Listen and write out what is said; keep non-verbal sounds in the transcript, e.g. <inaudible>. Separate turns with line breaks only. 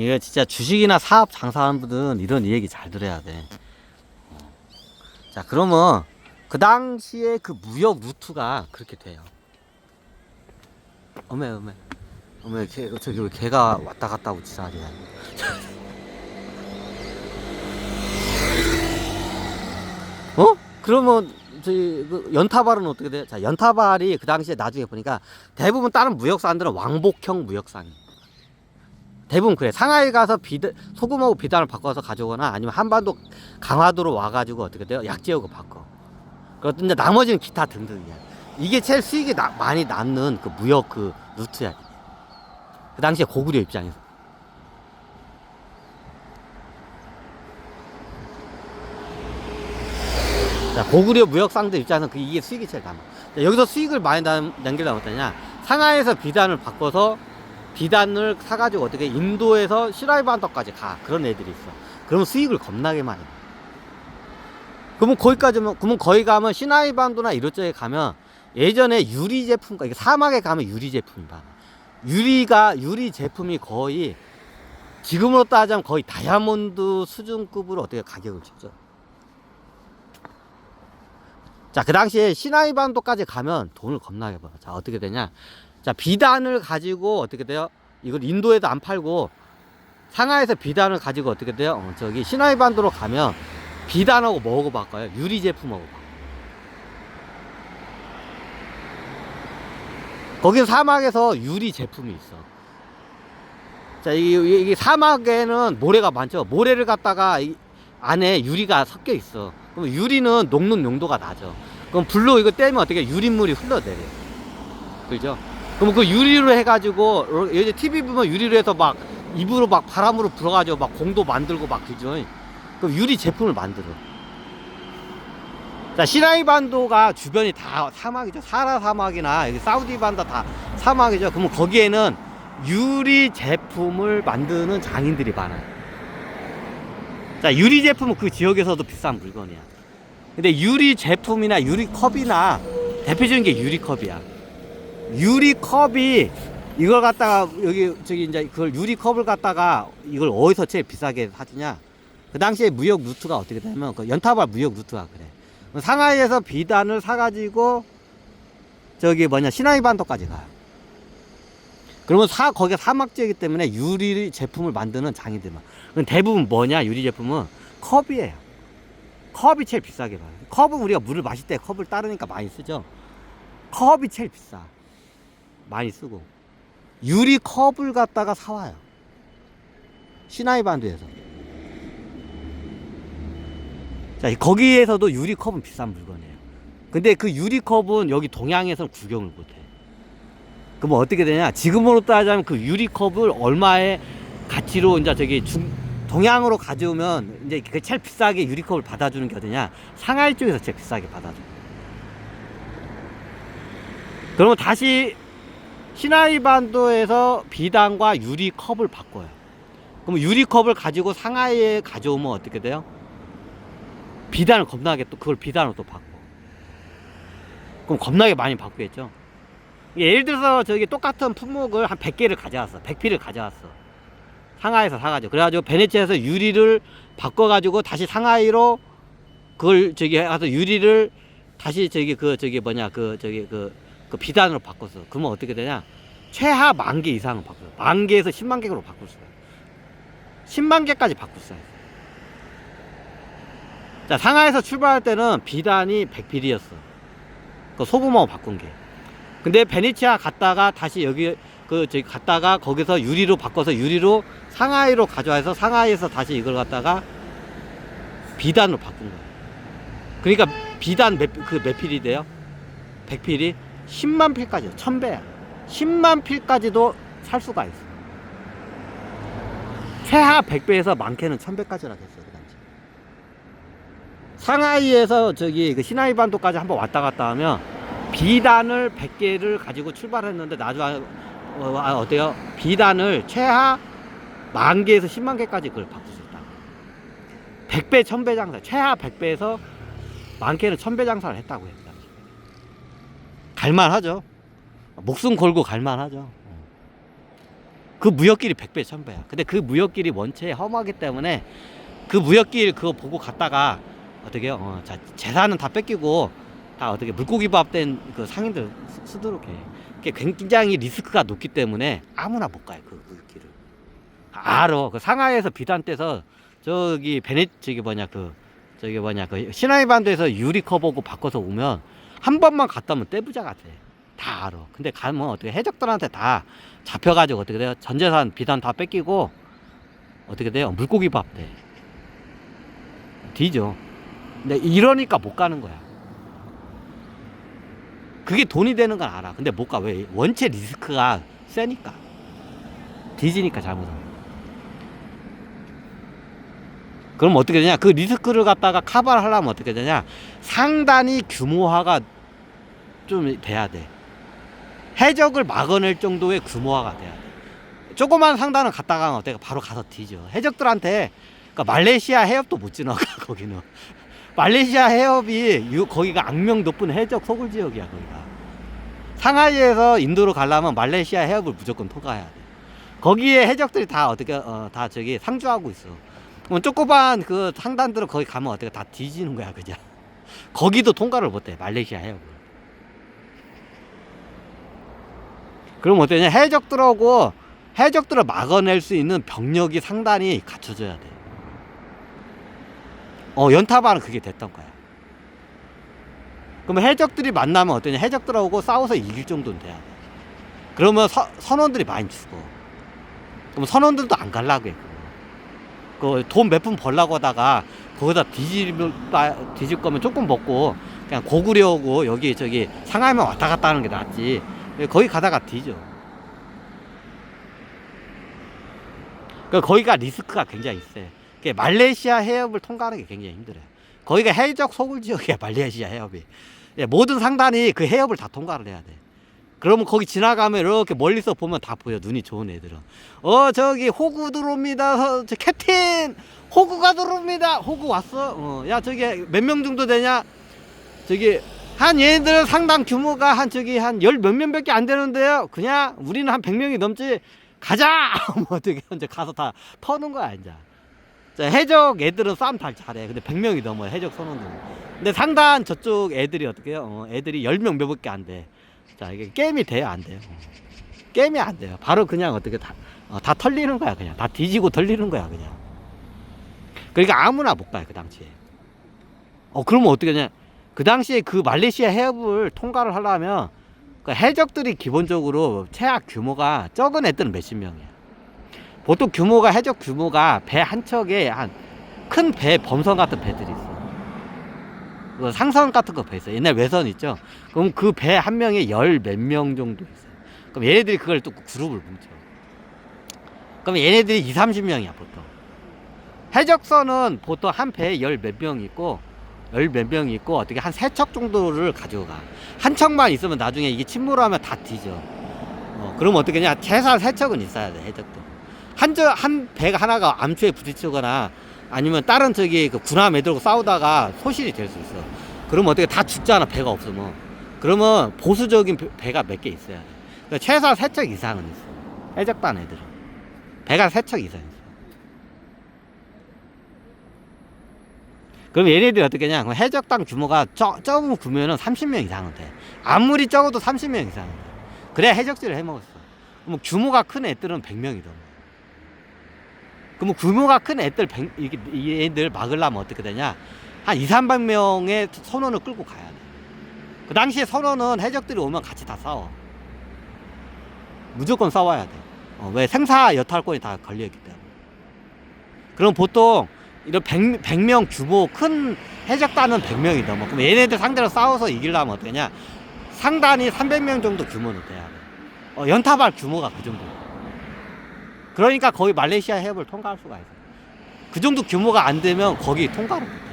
이게 진짜 주식이나 사업 장사하는 분들은 이런 얘기 잘 들어야 돼. 어. 자, 그러면 그 당시에 그 무역 루트가 그렇게 돼요. 어메, 어메. 어메, 개, 저기 왜 개가 왔다 갔다 하고 지랄이야. <laughs> 어? 그러면 저희 그 연타발은 어떻게 돼요? 자, 연타발이 그 당시에 나중에 보니까 대부분 다른 무역사들은 왕복형 무역상이. 대부분 그래. 상하이 가서 비단, 소금하고 비단을 바꿔서 가져오거나 아니면 한반도 강화도로 와가지고 어떻게 돼요? 약재하고 바꿔. 그런데 나머지는 기타 등등이야. 이게 제일 수익이 나- 많이 남는 그 무역 그 루트야. 그 당시에 고구려 입장에서. 자, 고구려 무역상들 입장에서 그 이게 수익이 제일 남아. 자, 여기서 수익을 많이 남, 남기려면 어떠냐? 상하이에서 비단을 바꿔서 비단을 사가지고 어떻게 인도에서 시라이반도까지 가. 그런 애들이 있어. 그러면 수익을 겁나게 많이. 내. 그러면 거기까지면, 그러면 거기 가면 시나이반도나 이쪽에 가면 예전에 유리 제품, 이게 사막에 가면 유리 제품이 많아. 유리가, 유리 제품이 거의 지금으로 따지면 거의 다이아몬드 수준급으로 어떻게 가격을 치죠. 자, 그 당시에 시나이반도까지 가면 돈을 겁나게 벌어. 자, 어떻게 되냐? 자, 비단을 가지고 어떻게 돼요? 이걸 인도에도 안 팔고 상하이에서 비단을 가지고 어떻게 돼요? 어, 저기 시나이 반도로 가면 비단하고 뭐하고 바꿔요? 유리 제품하고 바꿔요. 거기 사막에서 유리 제품이 있어. 자, 이, 이 사막에는 모래가 많죠. 모래를 갖다가 이 안에 유리가 섞여 있어. 그럼 유리는 녹는 용도가 나죠. 그럼 불로 이거 떼면 어떻게 유리물이 흘러내려. 그죠? 그럼 그 유리로 해가지고 요즘 TV 보면 유리로 해서 막 입으로 막 바람으로 불어가지고 막 공도 만들고 막 그죠? 그럼 유리 제품을 만들어. 자 시나이 반도가 주변이 다 사막이죠. 사라 사막이나 여기 사우디 반도 다 사막이죠. 그러면 거기에는 유리 제품을 만드는 장인들이 많아요. 자 유리 제품은 그 지역에서도 비싼 물건이야. 근데 유리 제품이나 유리 컵이나 대표적인 게 유리 컵이야. 유리 컵이 이걸 갖다가 여기 저기 이제 그걸 유리 컵을 갖다가 이걸 어디서 제일 비싸게 사주냐? 그 당시에 무역 루트가 어떻게 되냐면 그 연타발 무역 루트가 그래. 상하이에서 비단을 사가지고 저기 뭐냐 시나이 반도까지 가요. 그러면 사 거기가 사막 지역이기 때문에 유리 제품을 만드는 장인들만. 대부분 뭐냐 유리 제품은 컵이에요. 컵이 제일 비싸게 봐요. 컵은 우리가 물을 마실 때 컵을 따르니까 많이 쓰죠. 컵이 제일 비싸. 많이 쓰고. 유리 컵을 갖다가 사와요. 시나이 반도에서. 자, 거기에서도 유리 컵은 비싼 물건이에요. 근데 그 유리 컵은 여기 동양에서는 구경을 못 해. 그럼 어떻게 되냐? 지금으로 따지자면 그 유리 컵을 얼마의 가치로 이제 저기 중, 동양으로 가져오면 이제 그 제일 비싸게 유리 컵을 받아주는 게 어디냐? 상하이 쪽에서 제일 비싸게 받아줘. 그러면 다시 시나이 반도에서 비단과 유리 컵을 바꿔요. 그럼 유리 컵을 가지고 상하이에 가져오면 어떻게 돼요? 비단을 겁나게 또 그걸 비단으로 또 바꿔. 그럼 겁나게 많이 바꾸겠죠. 예를 들어서 저기 똑같은 품목을 한 100개를 가져왔어. 100피를 가져왔어. 상하이에서 사가지고. 그래가지고 베네치아에서 유리를 바꿔가지고 다시 상하이로 그걸 저기 해서 유리를 다시 저기 그 저기 뭐냐 그 저기 그, 그 비단으로 바꿨어. 그러면 어떻게 되냐? 최하 만개 이상은 바꿨어. 만 개에서 10만 개로 바꿀 수가 있어. 10만 개까지 바꿀 수가 있어. 자, 상하이에서 출발할 때는 비단이 100필이었어. 그 소금하고 바꾼 게. 근데 베네치아 갔다가 다시 여기 그 저기 갔다가 거기서 유리로 바꿔서 유리로 상하이로 가져와서 상하이에서 다시 이걸 갖다가 비단으로 바꾼 거예요. 그러니까 비단 몇, 그몇 필이 돼요? 100필이 10만 필까지, 1000배야. 10만 필까지도 살 수가 있어. 최하 100배에서 많게는 1000배까지나 됐어요, 그 당시. 상하이에서 저기 그 시나이 반도까지 한번 왔다 갔다 하면 비단을 100개를 가지고 출발했는데 나중에 어, 아, 어때요? 비단을 최하 만 개에서 10만 개까지 그걸 바꿀 수 있다. 100배, 1000배 장사, 최하 100배에서 많게는 1000배 장사를 했다고 해요. 갈만하죠. 목숨 걸고 갈만하죠. 그 무역길이 100배, 1000배야. 근데 그 무역길이 원체 험하기 때문에 그 무역길 그거 보고 갔다가 어떻게? 어, 자, 재산은 다 뺏기고 다 어떻게 물고기 밥 된 그 상인들 수- 쓰도록 해. 그게 굉장히 리스크가 높기 때문에 아무나 못 가요. 그 무역길을. 알아. 그 상하이에서 비단 떼서 저기 베네 저기 뭐냐 그 저기 뭐냐 그 시나이 반도에서 유리커 보고 바꿔서 오면 한 번만 갔다 오면 떼부자 같아. 다 알아. 근데 가면 어떻게 해적들한테 다 잡혀가지고 어떻게 돼요? 전재산 비단 다 뺏기고 어떻게 돼요? 물고기 밥 돼. 뒤죠. 근데 이러니까 못 가는 거야. 그게 돈이 되는 건 알아. 근데 못 가. 왜? 원체 리스크가 세니까. 뒤지니까 잘못하면. 그럼 어떻게 되냐? 그 리스크를 갖다가 카바를 하려면 어떻게 되냐? 상단이 규모화가 좀 돼야 돼. 해적을 막아낼 정도의 규모화가 돼야 돼. 조그만 상단을 갔다가 어때가 바로 가서 뒤져. 해적들한테 그러니까 말레이시아 해협도 못 지나가 <laughs> 거기는. 말레이시아 해협이 유- 거기가 악명 높은 해적 소굴 지역이야 거기가. 상하이에서 인도로 가려면 말레이시아 해협을 무조건 통과해야 돼. 거기에 해적들이 다 어떻게 어, 다 저기 상주하고 있어. 그럼 조그만 그 상단들은 거기 가면 어떻게 다 뒤지는 거야 그냥. <laughs> 거기도 통과를 못해 말레이시아 해협을. 그럼 어떠냐 해적들하고 해적들을 막아낼 수 있는 병력이 상당히 갖춰져야 돼. 어 연타반은 그게 됐던 거야. 그러면 해적들이 만나면 어떠냐 해적들하고 싸워서 이길 정도는 돼야 돼. 그러면 서- 선원들이 많이 죽어. 그럼 선원들도 안 갈라고 해. 그 돈 몇 푼 벌라고 하다가 거기다 바- 뒤질 거면 조금 먹고 그냥 고구려고 여기 저기 상하이만 왔다 갔다 하는 게 낫지. 거기 가다가 뒤져. 그 거기가 리스크가 굉장히 세. 그 말레이시아 해협을 통과하는 게 굉장히 힘들어요. 거기가 해적 소굴 지역이야 말레이시아 해협이. 예, 모든 상단이 그 해협을 다 통과를 해야 돼. 그러면 거기 지나가면 이렇게 멀리서 보면 다 보여 눈이 좋은 애들은. 어 저기 호구 들어옵니다. 서- 저 캡틴 호구가 들어옵니다. 호구 왔어? 어, 야 저기 몇 명 정도 되냐? 저기 한 얘네들 상당 규모가 한 저기 한 열 몇 명밖에 안 되는데요. 그냥 우리는 한 100명이 넘지. 가자! <laughs> 뭐 어떻게 이제 가서 다 터는 거야 이제. 자, 해적 애들은 싸움 다 잘해. 근데 100명이 넘어요 해적 선원들. 근데 상단 저쪽 애들이 어떻게 해요? 어, 애들이 10명 몇밖에 안 돼. 자 이게 게임이 돼요 안 돼요? 어. 게임이 안 돼요. 바로 그냥 어떻게 다, 어, 다 털리는 거야 그냥 다 뒤지고 털리는 거야 그냥. 그러니까 아무나 못 가요 그 당시에. 어 그러면 어떻게 하냐? 그 당시에 그 말레이시아 해협을 통과를 하려면 그 해적들이 기본적으로 최악 규모가 적은 애들은 몇십 명이야. 보통 규모가 해적 규모가 배 한 척에 한 큰 배 범선 같은 배들이 있어. 그 상선 같은 거 배 있어. 옛날 외선 있죠. 그럼 그 배 한 명에 열 몇 명 정도 있어. 그럼 얘네들이 그걸 또 그룹을 뭉쳐. 그럼 얘네들이 2, 30명이야 보통. 해적선은 보통 한 배에 열 몇 명 있고 열 몇 명 있고 어떻게 한 세 척 정도를 가지고 가. 한 척만 있으면 나중에 이게 침몰하면 다 뒤져. 어, 그럼 어떻게 냐 최소한 세 척은 있어야 돼 해적도. 한, 저, 한 배가 하나가 암초에 부딪히거나 아니면 다른 저기 그 군함 애들하고 싸우다가 소실이 될 수 있어. 그러면 어떻게 다 죽잖아 배가 없으면. 그러면 보수적인 배- 배가 몇 개 있어야 돼. 그러니까 최소한 세척 이상은 있어. 해적단 애들은. 배가 세척 이상 있어. 그럼 얘네들이 어떻게 냐 그럼 해적당 규모가 적, 적은 규모는 30명 이상은 돼. 아무리 적어도 30명 이상은 돼. 그래야 해적질을 해 먹었어. 그럼 규모가 큰 애들은 100명이 넘어. 그럼 규모가 큰 애들 100, 이게 이 애들 막으려면 어떻게 되냐? 한 2, 300명의 선원을 끌고 가야 돼. 그 당시에 선원은 해적들이 오면 같이 다 싸워. 무조건 싸워야 돼. 어, 왜 생사 여탈권이 다 걸려있기 때문에. 그럼 보통 이런 100, 100 명 규모 큰 해적단은 100명이 넘어. 그럼 얘네들 상대로 싸워서 이기려면 어떠냐? 상단이 300명 정도 규모는 돼야 돼. 어, 연타발 규모가 그 정도. 그러니까 거의 말레이시아 해협을 통과할 수가 있어. 그 정도 규모가 안 되면 거기 통과를 못 해.